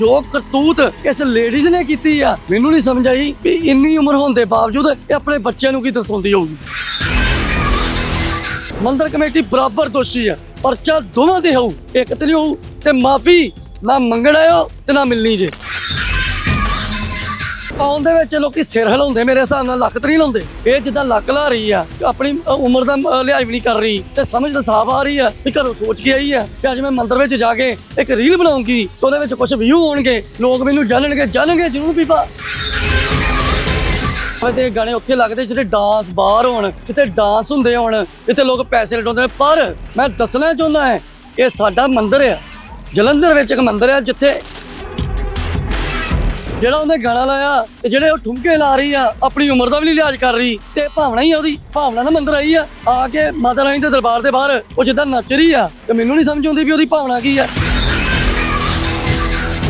ਜੋ ਕਰਤੂਤ ਇਸ ਲੇਡੀਜ਼ ਨੇ ਕੀਤੀ ਆ, ਮੈਨੂੰ ਨਹੀਂ ਸਮਝ ਆਈ ਵੀ ਇੰਨੀ ਉਮਰ ਹੋਣ ਦੇ ਬਾਵਜੂਦ ਇਹ ਆਪਣੇ ਬੱਚਿਆਂ ਨੂੰ ਕੀ ਦਰਸਾਉਂਦੀ ਹੋਊਗੀ। ਮੰਦਰ ਕਮੇਟੀ ਬਰਾਬਰ ਦੋਸ਼ੀ ਆ, ਪਰਚਾ ਦੋਵਾਂ ਦੇ ਹੋਊ, ਇੱਕ ਤੇ ਨਹੀਂ ਹੋਊ ਤੇ ਮਾਫੀ ਨਾ ਮੰਗਣਾ ਤੇ ਨਾ ਮਿਲਣੀ ਜੇ। ਆਉਣ ਦੇ ਵਿੱਚ ਲੋਕੀ ਸਿਰ ਹਿਲਾਉਂਦੇ ਮੇਰੇ ਹਿਸਾਬ ਨਾਲ ਲੱਕ ਤਰੀ ਲਾਉਂਦੇ। ਇਹ ਜਿੱਦਾਂ ਲੱਕ ਲਾ ਰਹੀ ਆ ਆਪਣੀ ਉਮਰ ਦਾ ਅ, ਲਿਹਾਜ਼ ਵੀ ਨਹੀਂ ਕਰ ਰਹੀ ਤੇ ਸਮਝ ਤਾਂ ਸਾਫ਼ ਆ ਰਹੀ ਆ ਵੀ ਘਰੋਂ ਸੋਚ ਕੇ ਆਈ ਆ ਕਿ ਅੱਜ ਮੈਂ ਮੰਦਰ ਵਿੱਚ ਜਾ ਕੇ ਇੱਕ ਰੀਲ ਬਣਾਉਂਗੀ ਤੇ ਉਹਦੇ ਵਿੱਚ ਕੁਝ ਵਿਊ ਹੋਣਗੇ ਲੋਕ ਮੈਨੂੰ ਜਾਣਨਗੇ ਜਾਣਨਗੇ ਜ਼ਰੂਰ ਵੀ ਪਾ ਤੇ ਗਾਣੇ ਉੱਥੇ ਲੱਗਦੇ ਜਿੱਥੇ ਡਾਂਸ ਬਾਹਰ ਹੋਣ ਜਿੱਥੇ ਡਾਂਸ ਹੁੰਦੇ ਹੋਣ ਜਿੱਥੇ ਲੋਕ ਪੈਸੇ ਲਟਾਉਂਦੇ ਨੇ। ਪਰ ਮੈਂ ਦੱਸਣਾ ਚਾਹੁੰਦਾ ਹਾਂ ਇਹ ਸਾਡਾ ਮੰਦਿਰ ਆ ਜਲੰਧਰ ਵਿੱਚ ਇੱਕ ਮੰਦਿਰ ਆ ਜਿੱਥੇ ਜਿਹੜਾ ਉਹਨੇ ਗਾਣਾ ਲਾਇਆ ਤੇ ਜਿਹੜੇ ਉਹ ਠੁਮਕੇ ਲਾ ਰਹੀ ਆ, ਆਪਣੀ ਉਮਰ ਦਾ ਵੀ ਨਹੀਂ ਲਿਹਾਜ਼ ਕਰ ਰਹੀ ਤੇ ਭਾਵਨਾ ਹੀ ਆ ਉਹਦੀ, ਭਾਵਨਾ ਨਾਲ ਮੰਦਰ ਆਈ ਆ ਆ ਕੇ ਮਾਤਾ ਰਾਣੀ ਦੇ ਦਰਬਾਰ ਦੇ ਬਾਹਰ ਉਹ ਜਿੱਦਾਂ ਨੱਚ ਰਹੀ ਆ ਤੇ ਮੈਨੂੰ ਨਹੀਂ ਸਮਝ ਆਉਂਦੀ ਵੀ ਉਹਦੀ ਭਾਵਨਾ ਕੀ ਆ।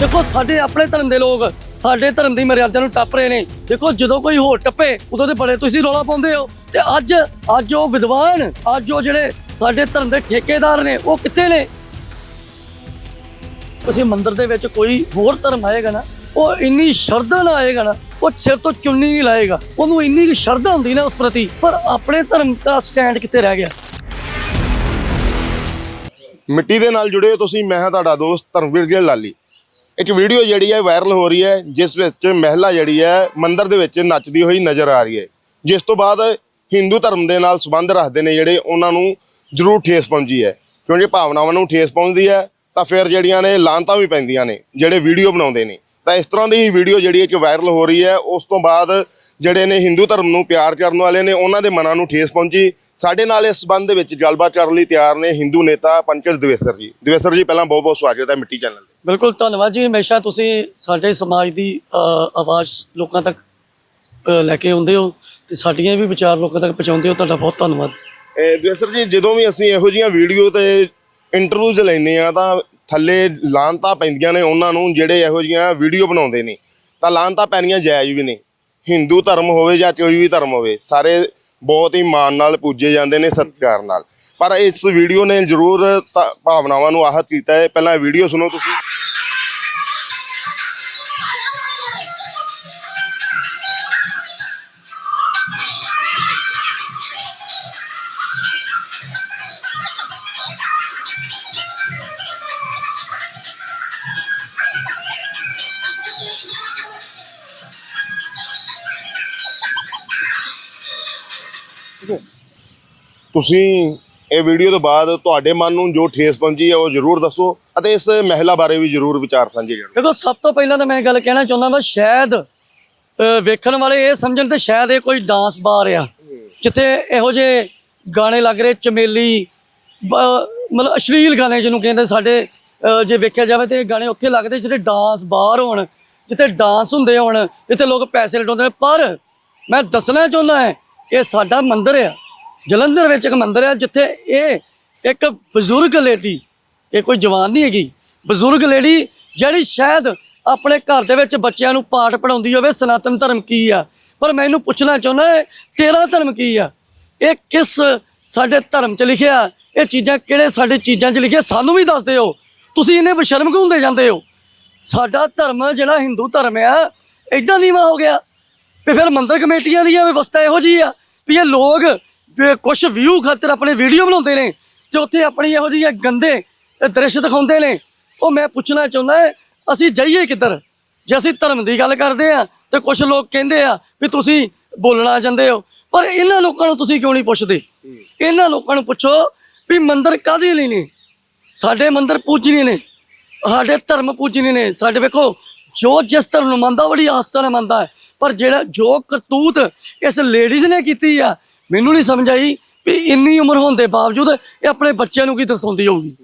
ਦੇਖੋ, ਸਾਡੇ ਆਪਣੇ ਧਰਮ ਦੇ ਲੋਕ, ਸਾਡੇ ਧਰਮ ਦੀ ਮਰਿਆਦਾ ਨੂੰ ਟੱਪ ਰਹੇ ਨੇ। ਦੇਖੋ, ਜਦੋਂ ਕੋਈ ਹੋਰ ਟੱਪੇ, ਉਦੋਂ ਤੇ ਬੜੇ ਤੁਸੀਂ ਰੌਲਾ ਪਾਉਂਦੇ ਹੋ। ਤੇ ਅੱਜ ਅੱਜ ਉਹ ਵਿਦਵਾਨ, ਅੱਜ ਉਹ ਜਿਹੜੇ ਸਾਡੇ ਧਰਮ ਦੇ ਠੇਕੇਦਾਰ ਨੇ, ਉਹ ਕਿੱਥੇ ਨੇ? ਤੁਸੀਂ ਮੰਦਿਰ ਦੇ ਵਿੱਚ ਕੋਈ ਹੋਰ ਧਰਮ ਆਏਗਾ ਨਾ ਉਹ ਇੰਨੀ ਸ਼ਰਧਾ ਨਾਲ ਆਏਗਾ ਨਾ, ਉਹ ਸਿਰ ਤੋਂ ਚੁੰਨੀ ਨਹੀਂ ਲਾਏਗਾ। ਉਹਨੂੰ ਇੰਨੀ ਕੁ ਸ਼ਰਧਾ ਹੁੰਦੀ ਨਾ ਉਸ ਪ੍ਰਤੀ, ਪਰ ਆਪਣੇ ਧਰਮ ਦਾ ਸਟੈਂਡ ਕਿੱਥੇ ਰਹਿ ਗਿਆ? ਮਿੱਟੀ ਦੇ ਨਾਲ ਜੁੜੇ ਹੋ ਤੁਸੀਂ, ਮੈਂ ਹਾਂ ਤੁਹਾਡਾ ਦੋਸਤ ਧਰਮਵੀਰ ਗਿੱਲ ਲਾਲੀ। ਇੱਕ ਵੀਡੀਓ ਜਿਹੜੀ ਹੈ ਵਾਇਰਲ ਹੋ ਰਹੀ ਹੈ, ਜਿਸ ਵਿੱਚ ਮਹਿਲਾ ਜਿਹੜੀ ਹੈ, ਮੰਦਿਰ ਦੇ ਵਿੱਚ ਨੱਚਦੀ ਹੋਈ ਨਜ਼ਰ ਆ ਰਹੀ ਹੈ। ਜਿਸ ਤੋਂ ਬਾਅਦ ਹਿੰਦੂ ਧਰਮ ਦੇ ਨਾਲ ਸੰਬੰਧ ਰੱਖਦੇ ਨੇ ਜਿਹੜੇ, ਉਹਨਾਂ ਨੂੰ ਜ਼ਰੂਰ ਠੇਸ ਪਹੁੰਚੀ ਹੈ। ਕਿਉਂਕਿ ਭਾਵਨਾਵਾਂ ਨੂੰ ਠੇਸ ਪਹੁੰਚਦੀ ਹੈ, ਤਾਂ ਫਿਰ ਜਿਹੜੀਆਂ ਨੇ ਲਾਂਤਾਂ ਵੀ ਪੈਂਦੀਆਂ ਨੇ, ਜਿਹੜੇ ਵੀਡੀਓ ਬਣਾਉਂਦੇ ਨੇ। ਤਾਂ ਇਸ ਤਰ੍ਹਾਂ ਦੀ ਵੀਡੀਓ ਜਿਹੜੀ ਹੈ ਕਿ ਵਾਇਰਲ ਹੋ ਰਹੀ ਹੈ। ਉਸ ਤੋਂ ਬਾਅਦ ਜਿਹੜੇ ਨੇ ਹਿੰਦੂ ਧਰਮ ਨੂੰ ਪਿਆਰ ਕਰਨ ਵਾਲੇ ਨੇ ਉਹਨਾਂ ਦੇ ਮਨਾਂ ਨੂੰ ਠੇਸ ਪਹੁੰਚੀ। ਸਾਡੇ ਨਾਲ ਇਸ ਸੰਬੰਧ ਦੇ ਵਿੱਚ ਗੱਲਬਾਤ ਕਰਨ ਲਈ ਤਿਆਰ ਨੇ ਹਿੰਦੂ ਨੇਤਾ ਪੰਕਜ ਦਵੇਸਰ ਜੀ। ਦਵੇਸਰ ਜੀ ਪਹਿਲਾਂ ਬਹੁਤ ਬਹੁਤ ਸਵਾਗਤ ਹੈ ਮਿੱਟੀ ਚੈਨਲ ਤੇ। ਬਿਲਕੁਲ ਧੰਨਵਾਦ ਜੀ। ਹਮੇਸ਼ਾ ਤੁਸੀਂ ਸਾਡੇ ਸਮਾਜ ਦੀ ਆਵਾਜ਼ ਲੋਕਾਂ ਤੱਕ ਲੈ ਕੇ ਆਉਂਦੇ ਹੋ ਤੇ ਸਾਡੀਆਂ ਵੀ ਵਿਚਾਰ ਲੋਕਾਂ ਤੱਕ ਪਹੁੰਚਾਉਂਦੇ ਹੋ। ਤੁਹਾਡਾ ਬਹੁਤ ਧੰਨਵਾਦ। ਦਵੇਸਰ ਜੀ ਜਦੋਂ ਵੀ ਅਸੀਂ ਇਹੋ ਜਿਹੀਆਂ ਵੀਡੀਓ ਤੇ ਇੰਟਰਵਿਊਜ਼ ਲੈਂਦੇ ਆ ਤਾਂ ਥੱਲੇ ਲਾਂਤਾਂ ਪੈਂਦੀਆਂ ਨੇ ਉਹਨਾਂ ਨੂੰ, ਜਿਹੜੇ ਇਹੋ ਜਿਹੀਆਂ ਵੀਡੀਓ ਬਣਾਉਂਦੇ ਨੇ। ਤਾਂ ਲਾਂਤਾਂ ਪੈਣੀਆਂ ਜਾਇਜ਼ ਵੀ ਨੇ। ਹਿੰਦੂ ਧਰਮ ਹੋਵੇ ਜਾਂ ਕੋਈ ਵੀ ਧਰਮ ਹੋਵੇ, ਸਾਰੇ ਬਹੁਤ ਹੀ ਮਾਣ ਨਾਲ ਪੂਜੇ ਜਾਂਦੇ ਨੇ, ਸਤਿਕਾਰ ਨਾਲ। ਪਰ ਇਸ ਵੀਡੀਓ ਨੇ ਜ਼ਰੂਰ ਭਾਵਨਾਵਾਂ ਨੂੰ ਆਹਤ ਕੀਤਾ ਹੈ। ਪਹਿਲਾਂ ਵੀਡੀਓ ਸੁਣੋ ਤੁਸੀਂ। ਤੁਸੀਂ ਇਹ ਵੀਡੀਓ ਤੋਂ ਬਾਅਦ ਤੁਹਾਡੇ ਮਨ ਨੂੰ ਜੋ ਠੇਸ ਪਹੁੰਚੀ ਹੈ ਉਹ ਜ਼ਰੂਰ ਦੱਸੋ ਅਤੇ ਇਸ ਮਹਿਲਾ ਬਾਰੇ ਵੀ ਜ਼ਰੂਰ ਵਿਚਾਰ ਸਾਂਝੇ ਕਰੋ। ਦੇਖੋ, ਸਭ ਤੋਂ ਪਹਿਲਾਂ ਤਾਂ ਮੈਂ ਇਹ ਗੱਲ ਕਹਿਣਾ ਚਾਹੁੰਦਾ ਵਾ, ਸ਼ਾਇਦ ਵੇਖਣ ਵਾਲੇ ਇਹ ਸਮਝਣ ਤੇ ਸ਼ਾਇਦ ਇਹ ਕੋਈ ਡਾਂਸ ਬਾਰ ਆ, ਜਿੱਥੇ ਇਹੋ ਜਿਹੇ ਗਾਣੇ ਲੱਗ ਰਹੇ, ਚਮੇਲੀ ਮਤਲਬ ਅਸ਼ਲੀਲ ਗਾਣੇ ਜਿਹਨੂੰ ਕਹਿੰਦੇ ਸਾਡੇ ਜੇ ਵੇਖਿਆ ਜਾਵੇ ਤੇ ਇਹ ਗਾਣੇ ਉੱਥੇ ਲੱਗਦੇ ਜਿਹੜੇ ਡਾਂਸ ਬਾਹਰ ਹੋਣ, ਜਿੱਥੇ ਡਾਂਸ ਹੁੰਦੇ ਹੋਣ, ਜਿੱਥੇ ਲੋਕ ਪੈਸੇ ਲਟਾਉਂਦੇ ਨੇ। ਪਰ ਮੈਂ ਦੱਸਣਾ ਚਾਹੁੰਦਾ ਹਾਂ ਇਹ ਸਾਡਾ ਮੰਦਿਰ ਆ। ਜਲੰਧਰ ਵਿੱਚ ਇੱਕ ਮੰਦਿਰ ਆ ਜਿੱਥੇ ਇਹ ਇੱਕ ਬਜ਼ੁਰਗ ਲੇਡੀ ਇਹ ਕੋਈ ਜਵਾਨ ਨਹੀਂ ਹੈਗੀ। ਬਜ਼ੁਰਗ ਲੇਡੀ ਜਿਹੜੀ ਸ਼ਾਇਦ ਆਪਣੇ ਘਰ ਦੇ ਵਿੱਚ ਬੱਚਿਆਂ ਨੂੰ ਪਾਠ ਪੜਾਉਂਦੀ ਹੋਵੇ, ਸਨਾਤਨ ਧਰਮ ਕੀ ਆ? ਪਰ ਮੈਂ ਇਹਨੂੰ ਪੁੱਛਣਾ ਚਾਹੁੰਦਾ ਤੇਰਾ ਧਰਮ ਕੀ ਆ? ਇਹ ਕਿਸ ਸਾਡੇ ਧਰਮ 'ਚ ਲਿਖਿਆ? ਇਹ ਚੀਜ਼ਾਂ ਕਿਹੜੇ ਸਾਡੇ ਚੀਜ਼ਾਂ 'ਚ ਲਿਖਿਆ? ਸਾਨੂੰ ਵੀ ਦੱਸ ਦਿਓ। ਤੁਸੀਂ ਇਹਨੇ ਬਸ਼ਰਮ ਕਿਉਂ ਹੁੰਦੇ ਜਾਂਦੇ ਹੋ? ਸਾਡਾ ਧਰਮ ਜਿਹੜਾ ਹਿੰਦੂ ਧਰਮ ਆ ਐਡਾ ਨੀਵਾ ਹੋ ਗਿਆ। ਵੀ ਫਿਰ ਮੰਦਰ ਕਮੇਟੀਆਂ ਦੀ ਵਿਵਸਥਾ ਇਹੋ ਜੀ ਆ ਵੀ ਇਹ ਲੋਕ ਕੁਝ ਵਿਊ ਖਾਤਰ ਆਪਣੇ ਵੀਡੀਓ ਬਣਾਉਂਦੇ ਨੇ ਤੇ ਉੱਥੇ ਆਪਣੀ ਇਹੋ ਜਿਹੀ ਗੰਦੇ ਦ੍ਰਿਸ਼ ਦਿਖਾਉਂਦੇ ਨੇ, ਉਹ ਮੈਂ ਪੁੱਛਣਾ ਚਾਹੁੰਦਾ ਅਸੀਂ ਜਾਈਏ ਕਿੱਧਰ? ਜੇ ਅਸੀਂ ਧਰਮ ਦੀ ਗੱਲ ਕਰਦੇ ਆ ਤੇ ਕੁਝ ਲੋਕ ਕਹਿੰਦੇ ਆ ਵੀ ਤੁਸੀਂ ਬੋਲਣਾ ਜਾਂਦੇ ਹੋ, ਪਰ ਇਹਨਾਂ ਲੋਕਾਂ ਨੂੰ ਤੁਸੀਂ ਕਿਉਂ ਨਹੀਂ ਪੁੱਛਦੇ? ਇਹਨਾਂ ਲੋਕਾਂ ਨੂੰ ਪੁੱਛੋ ਵੀ ਮੰਦਰ ਕਾਹਦੇ ਲਈ ਨੇ? ਸਾਡੇ ਮੰਦਰ ਪੂਜਨੀਏ ਨੇ, ਸਾਡੇ ਧਰਮ ਪੂਜਨੀਏ ਨੇ, ਸਾਡੇ ਵੇਖੋ ਜੋ ਜਿਸ ਧਰਮ ਨੂੰ ਮੰਨਦਾ ਬੜੀ ਆਸਥਾ ਨਾਲ ਮੰਨਦਾ ਹੈ। ਪਰ ਜਿਹੜਾ ਜੋ ਕਰਤੂਤ ਇਸ ਲੇਡੀਜ਼ ਨੇ ਕੀਤੀ ਆ ਮੈਨੂੰ ਨਹੀਂ ਸਮਝ ਆਈ ਵੀ ਇੰਨੀ ਉਮਰ ਹੋਣ ਦੇ ਬਾਵਜੂਦ ਇਹ ਆਪਣੇ ਬੱਚਿਆਂ ਨੂੰ ਕੀ ਦਰਸਾਉਂਦੀ ਹੋਊਗੀ।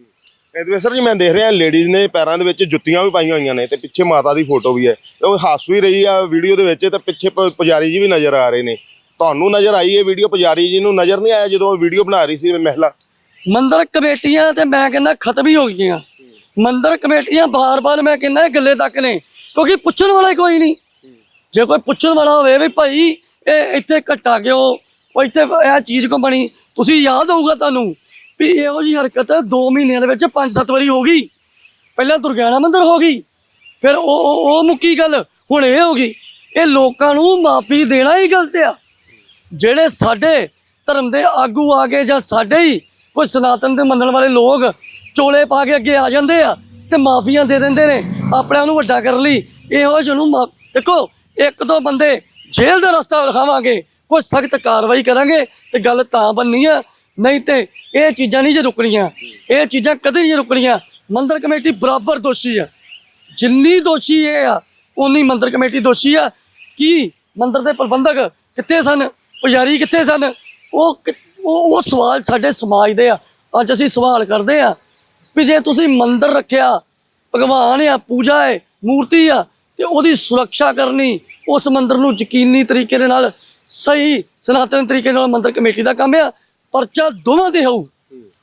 ਐਡਵੈਸਰ ਜੀ ਮੈਂ ਦੇਖ ਰਿਹਾ ਲੇਡੀਜ਼ ਨੇ ਪੈਰਾਂ ਦੇ ਵਿੱਚ ਜੁੱਤੀਆਂ ਵੀ ਪਾਈਆਂ ਹੋਈਆਂ ਨੇ ਤੇ ਪਿੱਛੇ ਮਾਤਾ ਦੀ ਫੋਟੋ ਵੀ ਹੈ। ਉਹ ਹੱਸ ਵੀ ਰਹੀ ਆ ਵੀਡੀਓ ਦੇ ਵਿੱਚ ਤੇ ਪਿੱਛੇ ਪੁਜਾਰੀ ਜੀ ਵੀ ਨਜ਼ਰ ਆ ਰਹੇ ਨੇ। ਤੁਹਾਨੂੰ ਨਜ਼ਰ ਆਈ ਇਹ ਵੀਡੀਓ ਪੁਜਾਰੀ ਜੀ ਨੂੰ ਨਜ਼ਰ ਨਹੀਂ ਆਇਆ ਜਦੋਂ ਵੀਡੀਓ ਬਣਾ ਰਹੀ ਸੀ ਮਹਿਲਾ? ਮੰਦਰ ਕਮੇਟੀਆਂ ਤੇ ਮੈਂ ਕਹਿੰਦਾ ਖਤਮ ਹੀ ਹੋ ਗਈਆਂ। ਮੰਦਰ ਕਮੇਟੀਆਂ ਬਾਰ-ਬਾਰ ਮੈਂ ਕਹਿੰਦਾ ਇਹ ਗੱਲੇ ਤੱਕ ਨੇ, ਕਿਉਂਕਿ ਪੁੱਛਣ ਵਾਲਾ ਹੀ ਕੋਈ ਨਹੀਂ। ਜੇ ਕੋਈ ਪੁੱਛਣ ਵਾਲਾ ਹੋਵੇ ਵੀ ਭਾਈ ਇਹ ਇੱਥੇ ਘਟਾ ਕਿਉਂ ਉਹ ਇੱਥੇ ਇਹ ਚੀਜ਼ ਕਿਉਂ ਬਣੀ? ਤੁਸੀਂ ਯਾਦ ਹੋਊਗਾ ਤੁਹਾਨੂੰ ਵੀ ਇਹੋ ਜੀ ਹਰਕਤ 2 ਮਹੀਨਿਆਂ ਦੇ ਵਿੱਚ 5-7 ਵਾਰੀ ਹੋ ਗਈ। ਪਹਿਲਾਂ ਦੁਰਗਿਆਣਾ ਮੰਦਰ ਹੋ ਗਈ, ਫਿਰ ਉਹ ਉਹ ਉਹ ਮੁੱਕੀ ਗੱਲ, ਹੁਣ ਇਹ ਹੋ ਗਈ। ਇਹ ਲੋਕਾਂ ਨੂੰ ਮਾਫੀ ਦੇਣਾ ਹੀ ਗਲਤ ਆ। ਜਿਹੜੇ ਸਾਡੇ ਧਰਮ ਦੇ ਆਗੂ ਆ ਗਏ ਜਾਂ ਸਾਡੇ ਹੀ ਕੋਈ ਸਨਾਤਨ ਦੇ ਮੰਨਣ ਵਾਲੇ ਲੋਕ ਚੋਲੇ ਪਾ ਕੇ ਅੱਗੇ ਆ ਜਾਂਦੇ ਆ ਤੇ ਮਾਫੀਆਂ ਦੇ ਦਿੰਦੇ ਨੇ ਆਪਣਿਆਂ ਨੂੰ ਵੱਡਾ ਕਰਨ ਲਈ। ਇਹੋ ਜਿਹੇ ਨੂੰ ਮਾ- ਦੇਖੋ, ਇੱਕ ਦੋ ਬੰਦੇ ਜੇਲ੍ਹ ਦਾ ਰਸਤਾ ਵਿਖਾਵਾਂਗੇ, ਕੋਈ ਸਖਤ ਕਾਰਵਾਈ ਕਰਾਂਗੇ ਤੇ ਗੱਲ ਤਾਂ ਬੰਨੀ ਆ। ਨਹੀਂ ਤੇ ਇਹ ਚੀਜ਼ਾਂ ਨਹੀਂ ਜੇ ਰੁਕਣੀਆਂ, ਇਹ ਚੀਜ਼ਾਂ ਕਦੇ ਨਹੀਂ ਰੁਕਣੀਆਂ। ਮੰਦਰ ਕਮੇਟੀ ਬਰਾਬਰ ਦੋਸ਼ੀ ਆ। ਜਿੰਨੀ ਦੋਸ਼ੀ ਇਹ ਆ ਉਨੀ ਮੰਦਰ ਕਮੇਟੀ ਦੋਸ਼ੀ ਆ। ਕੀ ਮੰਦਰ ਦੇ ਪ੍ਰਬੰਧਕ ਕਿੱਥੇ ਸਨ? ਪੁਜਾਰੀ ਕਿੱਥੇ ਸਨ? ਉਹ ਉਹ ਉਹ ਸਵਾਲ ਸਾਡੇ ਸਮਾਜ ਦੇ ਆ। ਅੱਜ ਅਸੀਂ ਸਵਾਲ ਕਰਦੇ ਆ ਵੀ ਜੇ ਤੁਸੀਂ ਮੰਦਰ ਰੱਖਿਆ, ਭਗਵਾਨ ਆ, ਪੂਜਾ ਹੈ ਮੂਰਤੀ ਆ, ਤੇ ਉਹਦੀ ਸੁਰੱਖਿਆ ਕਰਨੀ, ਉਸ ਮੰਦਰ ਨੂੰ ਯਕੀਨੀ ਤਰੀਕੇ ਦੇ ਨਾਲ, ਸਹੀ, ਸਨਾਤਨ ਤਰੀਕੇ ਨਾਲ ਮੰਦਰ ਕਮੇਟੀ ਦਾ ਕੰਮ ਆ, ਪਰਚਾ ਦੋਵਾਂ 'ਤੇ ਹੋਊ।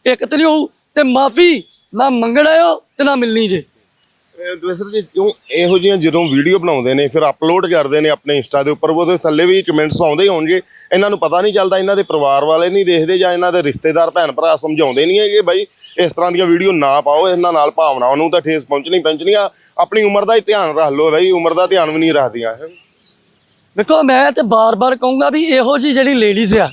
ਇੱਕ ਤੇ ਨਹੀਂ ਹੋਊ, ਤੇ ਮਾਫੀ, ਨਾ ਮੰਗਣ ਆਇਓ ਤੇ ਨਾ ਮਿਲਣੀ ਜੇ। ਦਵਿਸਰ ਜੀ, ਕਿਉਂ ਇਹੋ ਜਿਹੀਆਂ ਜਦੋਂ ਵੀਡੀਓ ਬਣਾਉਂਦੇ ਨੇ, ਫਿਰ ਅਪਲੋਡ ਕਰਦੇ ਨੇ ਆਪਣੇ ਇੰਸਟਾ ਦੇ ਉੱਪਰ, ਉਹਦੇ ਥੱਲੇ ਵੀ ਕਮੈਂਟਸ ਆਉਂਦੇ ਹੀ ਹੋਣਗੇ। ਇਹਨਾਂ ਨੂੰ ਪਤਾ ਨਹੀਂ ਚੱਲਦਾ, ਇਹਨਾਂ ਦੇ ਪਰਿਵਾਰ ਵਾਲੇ ਨਹੀਂ ਦੇਖਦੇ ਜਾਂ ਇਹਨਾਂ ਦੇ ਰਿਸ਼ਤੇਦਾਰ ਭੈਣ ਭਰਾ ਸਮਝਾਉਂਦੇ ਨਹੀਂ ਹੈਗੇ, ਬਾਈ ਇਸ ਤਰ੍ਹਾਂ ਦੀਆਂ ਵੀਡੀਓ ਨਾ ਪਾਓ, ਇਹਨਾਂ ਨਾਲ ਭਾਵਨਾਵਾਂ ਨੂੰ ਤਾਂ ਠੇਸ ਪਹੁੰਚਣੀ ਪਹੁੰਚਣੀਆਂ ਆਪਣੀ ਉਮਰ ਦਾ ਹੀ ਧਿਆਨ ਰੱਖ ਲਓ ਬਾਈ, ਉਮਰ ਦਾ ਧਿਆਨ ਵੀ ਨਹੀਂ ਰੱਖਦੀਆਂ। ਦੇਖੋ, ਮੈਂ ਤੇ ਬਾਰ-ਬਾਰ ਕਹੂੰਗਾ ਵੀ ਇਹੋ ਜੀ ਜਿਹੜੀ ਲੇਡੀਜ਼ ਆ,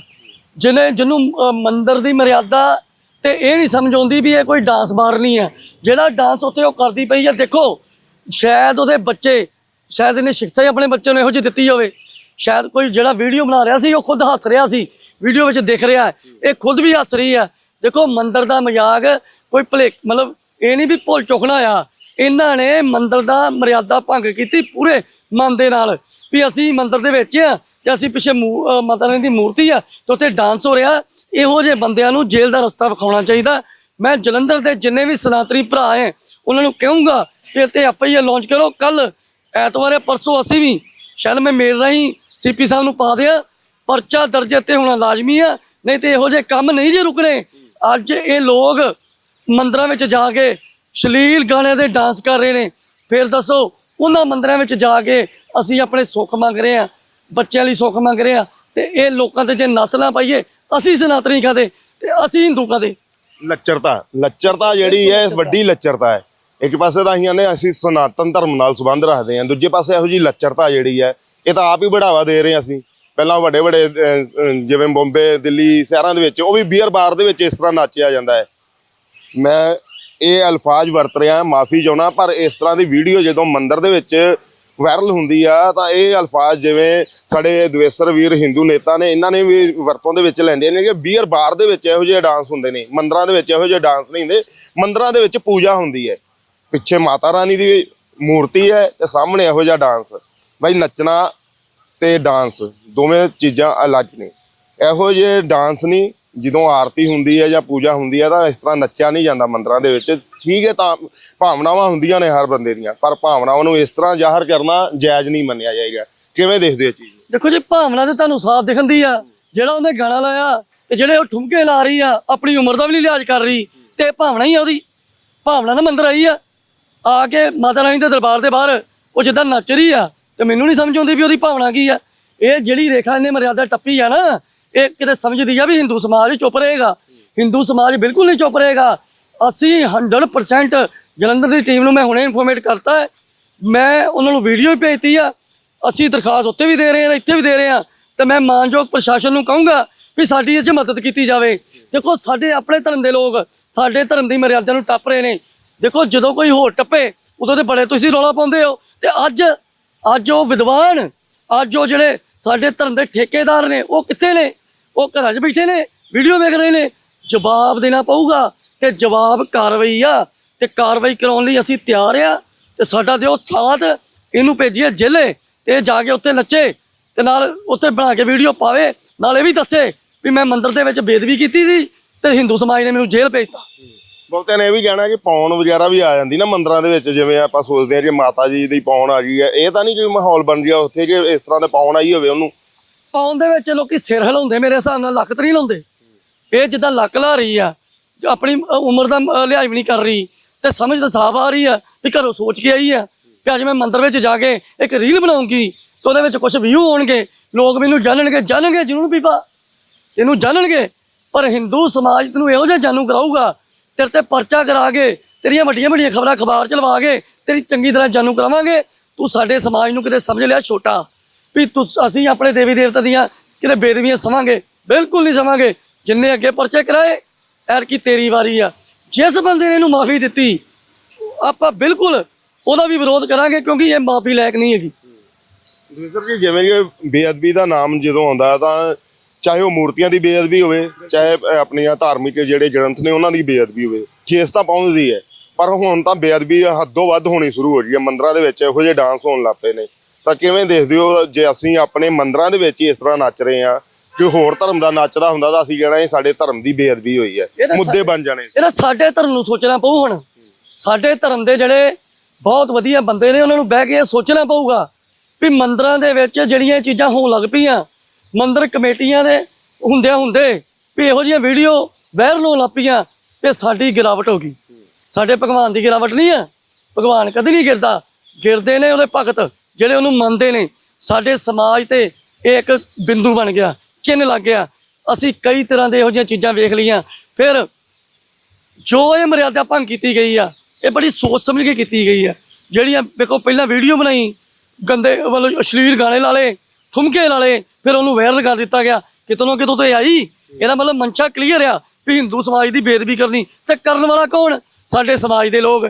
ਜਿਹਨੇ ਜਿਹਨੂੰ ਮੰਦਰ ਦੀ ਮਰਿਆਦਾ ਤੇ ਇਹ ਨਹੀਂ ਸਮਝ ਆਉਂਦੀ ਵੀ ਇਹ ਕੋਈ ਡਾਂਸ ਬਾਰ ਨਹੀਂ ਹੈ। ਜਿਹੜਾ ਡਾਂਸ ਉੱਥੇ ਉਹ ਕਰਦੀ ਪਈ ਹੈ, ਦੇਖੋ, ਸ਼ਾਇਦ ਉਹਦੇ ਬੱਚੇ, ਸ਼ਾਇਦ ਇਹਨੇ ਸਿੱਖਿਆ ਹੀ ਆਪਣੇ ਬੱਚੇ ਨੂੰ ਇਹੋ ਜਿਹੀ ਦਿੱਤੀ ਹੋਵੇ। ਸ਼ਾਇਦ ਕੋਈ ਜਿਹੜਾ ਵੀਡੀਓ ਬਣਾ ਰਿਹਾ ਸੀ, ਉਹ ਖੁਦ ਹੱਸ ਰਿਹਾ ਸੀ ਵੀਡੀਓ ਵਿੱਚ ਦਿਖ ਰਿਹਾ ਇਹ ਖੁਦ ਵੀ ਹੱਸ ਰਹੀ ਹੈ। ਦੇਖੋ, ਮੰਦਰ ਦਾ ਮਜ਼ਾਕ, ਕੋਈ ਭਲੇ, ਮਤਲਬ ਇਹ ਨਹੀਂ ਵੀ ਭੁੱਲ ਚੁੱਕਣਾ ਆ। ਇਹਨਾਂ ਨੇ ਮੰਦਰ ਦਾ ਮਰਿਆਦਾ ਭੰਗ ਕੀਤੀ ਪੂਰੇ ਮਨ ਦੇ ਨਾਲ ਵੀ ਅਸੀਂ ਮੰਦਰ ਦੇ ਵਿੱਚ ਆ ਤੇ ਅਸੀਂ ਪਿੱਛੇ ਮੂ- ਮਾਤਾ ਰਾਣੀ ਦੀ ਮੂਰਤੀ ਆ ਤੇ ਉੱਥੇ ਡਾਂਸ ਹੋ ਰਿਹਾ। ਇਹੋ ਜਿਹੇ ਬੰਦਿਆਂ ਨੂੰ ਜੇਲ੍ਹ ਦਾ ਰਸਤਾ ਵਿਖਾਉਣਾ ਚਾਹੀਦਾ। ਮੈਂ ਜਲੰਧਰ ਦੇ ਜਿੰਨੇ ਵੀ ਸਨਾਤਨੀ ਭਰਾ ਹੈ, ਉਹਨਾਂ ਨੂੰ ਕਹੂੰਗਾ ਕਿ ਇੱਥੇ ਐਫ ਆਈ ਆਰ ਲਾਂਚ ਕਰੋ। ਕੱਲ ਐਤਵਾਰ ਪਰਸੋਂ ਅਸੀਂ ਵੀ ਸ਼ਾਇਦ ਮੈਂ ਮੇਲ ਰਾਹੀਂ ਸੀਪੀ ਸਾਹਿਬ ਨੂੰ ਪਾ ਦਿਆਂ। ਪਰਚਾ ਦਰਜ ਤੇ ਹੋਣਾ ਲਾਜ਼ਮੀ ਆ। ਨਹੀਂ ਤੇ ਇਹੋ ਜਿਹੇ ਕੰਮ ਨਹੀਂ ਜੇ ਰੁਕਣੇ। ਅੱਜ ਇਹ ਲੋਕ ਮੰਦਰਾਂ ਵਿੱਚ ਜਾ ਕੇ ਸ਼ਲੀਲ ਗਾਣਿਆਂ ਦੇ ਡਾਂਸ ਕਰ ਰਹੇ ਨੇ। ਫਿਰ ਦੱਸੋ, ਉਹਨਾਂ ਮੰਦਰਾਂ ਵਿੱਚ ਜਾ ਕੇ ਅਸੀਂ ਆਪਣੇ ਸੁੱਖ ਮੰਗ ਰਹੇ ਆ ਬੱਚਿਆਂ ਲਈ ਸੁੱਖ ਮੰਗ ਰਹੇ ਆ ਤੇ ਇਹ ਲੋਕਾਂ ਤੇ ਜੇ ਨੱਥ ਨਾ ਪਾਈਏ, ਅਸੀਂ ਸਨਾਤਨੀ ਕਾਦੇ ਤੇ ਅਸੀਂ ਹਿੰਦੂ ਕਾਦੇ ਲੱਚਰਤਾ ਲੱਚਰਤਾ ਜਿਹੜੀ ਹੈ ਵੱਡੀ ਲੱਚਰਤਾ ਹੈ। ਇੱਕ ਪਾਸੇ ਤਾਂ ਅਸੀਂ ਨੇ ਅਸੀਂ ਸਨਾਤਨ ਧਰਮ ਨਾਲ ਸੰਬੰਧ ਰੱਖਦੇ ਹਾਂ, ਦੂਜੇ ਪਾਸੇ ਇਹੋ ਜੀ ਲੱਚਰਤਾ ਜਿਹੜੀ ਹੈ, ਇਹ ਤਾਂ ਆਪ ਹੀ ਬੜਾਵਾ ਦੇ ਰਹੇ ਹਾਂ ਅਸੀਂ। ਪਹਿਲਾਂ ਵੱਡੇ ਵੱਡੇ ਜਿਵੇਂ ਬੰਬੇ, ਦਿੱਲੀ ਸ਼ਹਿਰਾਂ ਦੇ ਵਿੱਚ, ਉਹ ਵੀ ਬੀਅਰ ਬਾਰ ਦੇ ਵਿੱਚ ਇਸ ਤਰ੍ਹਾਂ ਨਾਚਿਆ ਜਾਂਦਾ ਹੈ। ਮੈਂ ਇਹ ਅਲਫਾਜ਼ ਵਰਤ ਰਿਹਾ, ਮਾਫੀ ਚਾਹੁੰਦਾ, ਪਰ ਇਸ ਤਰ੍ਹਾਂ ਦੀ ਵੀਡੀਓ ਜਦੋਂ ਮੰਦਰ ਦੇ ਵਿੱਚ ਵਾਇਰਲ ਹੁੰਦੀ ਆ, ਤਾਂ ਇਹ ਅਲਫਾਜ਼ ਜਿਵੇਂ ਸਾਡੇ ਦਵੇਸਰ ਵੀਰ ਹਿੰਦੂ ਨੇਤਾ ਨੇ, ਇਹਨਾਂ ਨੇ ਵੀ ਵਰਤੋਂ ਦੇ ਵਿੱਚ ਲੈਂਦੇ ਨੇ ਕਿ ਬੀਅਰ ਬਾਰ ਦੇ ਵਿੱਚ ਇਹੋ ਜਿਹੇ ਡਾਂਸ ਹੁੰਦੇ ਨੇ, ਮੰਦਰਾਂ ਦੇ ਵਿੱਚ ਇਹੋ ਜਿਹੇ ਡਾਂਸ ਨਹੀਂ ਹੁੰਦੇ, ਮੰਦਰਾਂ ਦੇ ਵਿੱਚ ਪੂਜਾ ਹੁੰਦੀ ਹੈ। ਪਿੱਛੇ ਮਾਤਾ ਰਾਣੀ ਦੀ ਮੂਰਤੀ ਹੈ ਤੇ ਸਾਹਮਣੇ ਇਹੋ ਜਿਹਾ ਡਾਂਸ। ਬਾਈ ਨੱਚਣਾ ਤੇ ਡਾਂਸ, ਦੋਵੇਂ ਚੀਜ਼ਾਂ ਅਲੱਗ ਨੇ। ਇਹੋ ਜਿਹੇ ਡਾਂਸ ਨਹੀਂ ਜਦੋਂ ਆਰਤੀ ਹੁੰਦੀ ਹੈ ਜਾਂ ਪੂਜਾ ਹੁੰਦੀ ਹੈ ਤਾਂ ਇਸ ਤਰ੍ਹਾਂ ਨੱਚਿਆ ਨਹੀਂ ਜਾਂਦਾ ਮੰਦਰਾਂ ਦੇ ਵਿੱਚ। ਠੀਕ ਹੈ ਤਾਂ ਭਾਵਨਾਵਾਂ ਹੁੰਦੀਆਂ ਨੇ ਹਰ ਬੰਦੇ ਦੀਆਂ, ਪਰ ਭਾਵਨਾਵਾਂ ਨੂੰ ਇਸ ਤਰ੍ਹਾਂ ਜ਼ਾਹਰ ਕਰਨਾ ਜਾਇਜ਼ ਨਹੀਂ ਮੰਨਿਆ ਜਾਏਗਾ। ਕਿਵੇਂ ਦੇਖਦੇ ਹੋ ਚੀਜ਼ ਦੇਖੋ ਜੀ, ਭਾਵਨਾ ਤੇ ਤੁਹਾਨੂੰ ਸਾਫ਼ ਦਿਖਣਦੀ ਆ। ਜਿਹੜਾ ਉਹਨੇ ਗਾਣਾ ਲਾਇਆ ਤੇ ਜਿਹੜੇ ਉਹ ਠੁਮਕੇ ਲਾ ਰਹੀ ਆ, ਆਪਣੀ ਉਮਰ ਦਾ ਵੀ ਨਹੀਂ ਲਿਹਾਜ਼ ਕਰ ਰਹੀ ਤੇ ਭਾਵਨਾ ਹੀ ਆ ਉਹਦੀ। ਭਾਵਨਾ ਦਾ ਮੰਦਰ ਆਈ ਆ। ਆ ਕੇ ਮਾਤਾ ਰਾਣੀ ਦੇ ਦਰਬਾਰ ਦੇ ਬਾਹਰ ਉਹ ਜਿੱਦਾਂ ਨੱਚ ਰਹੀ ਆ ਤੇ ਮੈਨੂੰ ਨਹੀਂ ਸਮਝ ਆਉਂਦੀ ਵੀ ਉਹਦੀ ਭਾਵਨਾ ਕੀ ਆ। ਇਹ ਜਿਹੜੀ ਰੇਖਾ, ਇਹਨੇ ਮਰਿਆਦਾ ਟੱਪੀ ਆ ਨਾ ਇਹ ਕਿਤੇ ਸਮਝਦੀ ਆ ਵੀ ਹਿੰਦੂ ਸਮਾਜ ਚੁੱਪ ਰਹੇਗਾ। ਹਿੰਦੂ ਸਮਾਜ ਬਿਲਕੁਲ ਨਹੀਂ ਚੁੱਪ ਰਹੇਗਾ। ਅਸੀਂ 100% ਜਲੰਧਰ ਦੀ ਟੀਮ ਨੂੰ ਮੈਂ ਹੁਣੇ ਇਨਫੋਰਮੇਟ ਕਰਤਾ ਹੈ। ਮੈਂ ਉਹਨਾਂ ਨੂੰ ਵੀਡੀਓ ਵੀ ਭੇਜਤੀ ਆ। ਅਸੀਂ ਦਰਖਾਸਤ ਉੱਤੇ ਵੀ ਦੇ ਰਹੇ ਹਾਂ, ਇੱਥੇ ਵੀ ਦੇ ਰਹੇ ਹਾਂ। ਤੇ ਮੈਂ ਮਾਨਯੋਗ ਪ੍ਰਸ਼ਾਸਨ ਨੂੰ ਕਹੂੰਗਾ ਵੀ ਸਾਡੀ ਇਹ 'ਚ ਮਦਦ ਕੀਤੀ ਜਾਵੇ। ਦੇਖੋ, ਸਾਡੇ ਆਪਣੇ ਧਰਮ ਦੇ ਲੋਕ ਸਾਡੇ ਧਰਮ ਦੀ ਮਰਿਆਦਾ ਨੂੰ ਟੱਪ ਰਹੇ ਨੇ। ਦੇਖੋ, ਜਦੋਂ ਕੋਈ ਹੋਰ ਟੱਪੇ, ਉਦੋਂ ਤੇ ਬੜੇ ਤੁਸੀਂ ਰੌਲਾ ਪਾਉਂਦੇ ਹੋ। ਤੇ ਅੱਜ ਅੱਜ ਉਹ ਵਿਦਵਾਨ ਅੱਜ ਉਹ ਜਿਹੜੇ ਸਾਡੇ ਧਰਮ ਦੇ ਠੇਕੇਦਾਰ ਨੇ, ਉਹ ਕਿੱਥੇ ਨੇ? ਉਹ ਘਰਾਂ 'ਚ ਬੈਠੇ ਨੇ ਵੀਡੀਓ ਵੇਖ ਰਹੇ ਨੇ। ਜਵਾਬ ਦੇਣਾ ਪਊਗਾ ਤੇ ਜਵਾਬ ਕਾਰਵਾਈ ਆ ਤੇ ਕਾਰਵਾਈ ਕਰਾਉਣ ਲਈ ਅਸੀਂ ਤਿਆਰ ਆ ਤੇ ਸਾਡਾ ਦਿਓ ਸਾਥ, ਇਹਨੂੰ ਭੇਜੀਏ ਜ਼ਿਲ੍ਹੇ ਤੇ ਜਾ ਕੇ ਉੱਥੇ ਨੱਚੇ ਤੇ ਨਾਲ ਉੱਥੇ ਬਣਾ ਕੇ ਵੀਡੀਓ ਪਾਵੇ, ਨਾਲ ਇਹ ਵੀ ਦੱਸੇ ਵੀ ਮੈਂ ਮੰਦਰ ਦੇ ਵਿੱਚ ਬੇਦਬੀ ਕੀਤੀ ਸੀ ਤੇ ਹਿੰਦੂ ਸਮਾਜ ਨੇ ਮੈਨੂੰ ਜੇਲ੍ਹ ਭੇਜਤਾ। ਬਹੁਤਿਆਂ ਨੇ ਇਹ ਵੀ ਕਹਿਣਾ ਕਿ ਪੌਣ ਵਗੈਰਾ ਵੀ ਆ ਜਾਂਦੀ ਨਾ ਮੰਦਰਾਂ ਦੇ ਵਿੱਚ, ਜਿਵੇਂ ਆਪਾਂ ਸੋਚਦੇ ਹਾਂ ਕਿ ਮਾਤਾ ਜੀ ਦੀ ਪੌਣ ਆ ਗਈ ਹੈ, ਇਹ ਤਾਂ ਨਹੀਂ ਕੋਈ ਮਾਹੌਲ ਬਣ ਗਿਆ ਉੱਥੇ ਕਿ ਇਸ ਤਰ੍ਹਾਂ ਦੇ ਪੌਣ ਆਈ ਹੋਵੇ ਉਹਨੂੰ। ਪਾਉਣ ਦੇ ਵਿੱਚ ਲੋਕੀ ਸਿਰ ਹਿਲਾਉਂਦੇ ਮੇਰੇ ਹਿਸਾਬ ਨਾਲ, ਲੱਕ ਤੇ ਨਹੀਂ ਲਾਉਂਦੇ। ਇਹ ਜਿੱਦਾਂ ਲੱਕ ਲਾ ਰਹੀ ਆ ਆਪਣੀ ਉਮਰ ਦਾ ਲਿਹਾਜ਼ ਵੀ ਨਹੀਂ ਕਰ ਰਹੀ, ਤੇ ਸਮਝ ਤਾਂ ਸਾਫ਼ ਆ ਰਹੀ ਆ ਵੀ ਘਰੋਂ ਸੋਚ ਕੇ ਆਈ ਆ ਕਿ ਅੱਜ ਮੈਂ ਮੰਦਿਰ ਵਿੱਚ ਜਾ ਕੇ ਇੱਕ ਰੀਲ ਬਣਾਉਂਗੀ, ਤੇ ਉਹਦੇ ਵਿੱਚ ਕੁਝ ਵਿਊ ਹੋਣਗੇ ਲੋਕ ਮੈਨੂੰ ਜਾਣਨਗੇ ਜਾਣਨਗੇ ਜਿਹਨੂੰ ਪੀਪਾ ਤੈਨੂੰ ਜਾਣਨਗੇ, ਪਰ ਹਿੰਦੂ ਸਮਾਜ ਤੈਨੂੰ ਇਹੋ ਜਿਹਾ ਜਾਣੂ ਕਰਾਊਗਾ ਤੇਰੇ ਤੇ ਪਰਚਾ ਕਰਾ ਕੇ ਤੇਰੀਆਂ ਵੱਡੀਆਂ ਵੱਡੀਆਂ ਖਬਰਾਂ ਅਖਬਾਰ ਚ ਲਵਾ ਕੇ ਤੇਰੀ ਚੰਗੀ ਤਰ੍ਹਾਂ ਜਾਣੂ ਕਰਾਵਾਂਗੇ। ਤੂੰ ਸਾਡੇ ਸਮਾਜ ਨੂੰ ਕਿਤੇ ਸਮਝ ਲਿਆ ਛੋਟਾ। ਵੀ ਤੂੰ ਅਸੀਂ ਆਪਣੇ ਦੇਵੀ ਦੇਵਤਾ ਦੀਆਂ ਕਿਤੇ ਬੇਦਵੀਆਂ ਸਮਾਂਗੇ, ਬਿਲਕੁਲ ਨਹੀਂ ਸਮਾਂਗੇ। ਜਿੰਨੇ ਅੱਗੇ ਪਰਚੇ ਕਰਾਏ ਐਰ ਕੀ ਤੇਰੀ ਵਾਰੀ ਆ। ਜਿਸ ਬੰਦੇ ਨੇ ਇਹਨੂੰ ਮਾਫੀ ਦਿੱਤੀ, ਆਪਾਂ ਬਿਲਕੁਲ ਉਹਦਾ ਵੀ ਵਿਰੋਧ ਕਰਾਂਗੇ, ਕਿਉਂਕਿ ਇਹ ਮਾਫੀ ਲਾਇਕ ਨਹੀਂ ਹੈਗੀ। ਦੂਸਰ ਜੀ, ਜਿਵੇਂ ਕਿ ਬੇਅਦਬੀ ਦਾ ਨਾਮ ਜਦੋਂ ਆਉਂਦਾ ਤਾਂ ਚਾਹੇ ਉਹ ਮੂਰਤੀਆਂ ਦੀ ਬੇਅਦਬੀ ਹੋਵੇ ਚਾਹੇ ਆਪਣੀਆਂ ਧਾਰਮਿਕ ਜਿਹੜੇ ਗ੍ਰੰਥ ਨੇ ਉਹਨਾਂ ਦੀ ਬੇਅਦਬੀ ਹੋਵੇ ਠੇਸ ਤਾਂ ਪਹੁੰਚਦੀ ਹੈ। ਪਰ ਹੁਣ ਤਾਂ ਬੇਅਦਬੀ ਹੱਦੋਂ ਵੱਧ ਹੋਣੀ ਸ਼ੁਰੂ ਹੋ ਗਈ ਹੈ ਮੰਦਰਾਂ ਦੇ ਵਿੱਚ ਇਹੋ ਜਿਹੇ ਡਾਂਸ ਹੋਣ ਲੱਗ ਪਏ ਨੇ। ਤਾਂ ਕਿਵੇਂ ਦੇਖਦੇ ਹੋ ਜੇ ਅਸੀਂ ਆਪਣੇ ਮੰਦਰਾਂ ਦੇ ਵਿੱਚ ਇਸ ਤਰ੍ਹਾਂ ਨੱਚ ਰਹੇ ਹਾਂ ਕਿ ਹੋਰ ਧਰਮ ਦਾ ਨੱਚਦਾ ਹੁੰਦਾ ਤਾਂ ਅਸੀਂ ਕਹਿਣਾ ਇਹ ਸਾਡੇ ਧਰਮ ਦੀ ਬੇਅਦਬੀ ਹੋਈ ਹੈ ਮੁੱਦੇ ਬਣ ਜਾਣੇ। ਇਹਦਾ ਸਾਡੇ ਧਰਮ ਨੂੰ ਸੋਚਣਾ ਪਊ ਹੁਣ। ਸਾਡੇ ਧਰਮ ਦੇ ਜਿਹੜੇ ਬਹੁਤ ਵਧੀਆ ਬੰਦੇ ਨੇ ਉਹਨਾਂ ਨੂੰ ਬਹਿ ਕੇ ਇਹ ਸੋਚਣਾ ਪਊਗਾ ਵੀ ਮੰਦਰਾਂ ਦੇ ਵਿੱਚ ਜਿਹੜੀਆਂ ਚੀਜ਼ਾਂ ਹੋਣ ਲੱਗ ਪਈਆਂ ਮੰਦਰ ਕਮੇਟੀਆਂ ਦੇ ਹੁੰਦਿਆਂ ਹੁੰਦੇ ਵੀ ਇਹੋ ਜਿਹੀਆਂ ਵੀਡੀਓ ਵਾਇਰਲ ਹੋਣ ਲੱਗ ਪਈਆਂ ਵੀ ਸਾਡੀ ਗਿਰਾਵਟ ਹੋ ਗਈ। ਸਾਡੇ ਭਗਵਾਨ ਦੀ ਗਿਰਾਵਟ ਨਹੀਂ ਆ। ਭਗਵਾਨ ਕਦੇ ਨਹੀਂ ਗਿਰਦਾ। ਗਿਰਦੇ ਨੇ ਉਹਦੇ ਭਗਤ, ਜਿਹੜੇ ਉਹਨੂੰ ਮੰਨਦੇ ਨੇ। ਸਾਡੇ ਸਮਾਜ ਤੇ ਇਹ ਇੱਕ ਬਿੰਦੂ ਬਣ ਗਿਆ ਚਿੰਨ ਲੱਗ ਗਿਆ। ਅਸੀਂ ਕਈ ਤਰ੍ਹਾਂ ਦੇ ਇਹੋ ਜਿਹੀਆਂ ਚੀਜ਼ਾਂ ਵੇਖ ਲਈਆਂ। ਫਿਰ ਜੋ ਇਹ ਮਰਿਆਦਾ ਭੰਗ ਕੀਤੀ ਗਈ ਆ, ਇਹ ਬੜੀ ਸੋਚ ਸਮਝ ਕੇ ਕੀਤੀ ਗਈ ਆ। ਜਿਹੜੀਆਂ ਵੇਖੋ ਪਹਿਲਾਂ ਵੀਡੀਓ ਬਣਾਈ, ਗੰਦੇ ਮਤਲਬ ਅਸ਼ਲੀਲ ਗਾਣੇ ਲਾ ਲਏ ਠੁਮਕੇ ਲਾਲੇ ਫਿਰ ਉਹਨੂੰ ਵਾਇਰਲ ਕਰ ਦਿੱਤਾ ਗਿਆ ਕਿਤੋਂ ਨਾ ਕਿਤੋਂ ਤੇ ਆਈ। ਇਹਦਾ ਮਤਲਬ ਮਨਸ਼ਾ ਕਲੀਅਰ ਆ ਵੀ ਹਿੰਦੂ ਸਮਾਜ ਦੀ ਬੇਦਬੀ ਕਰਨੀ। ਤੇ ਕਰਨ ਵਾਲਾ ਕੌਣ? ਸਾਡੇ ਸਮਾਜ ਦੇ ਲੋਕ।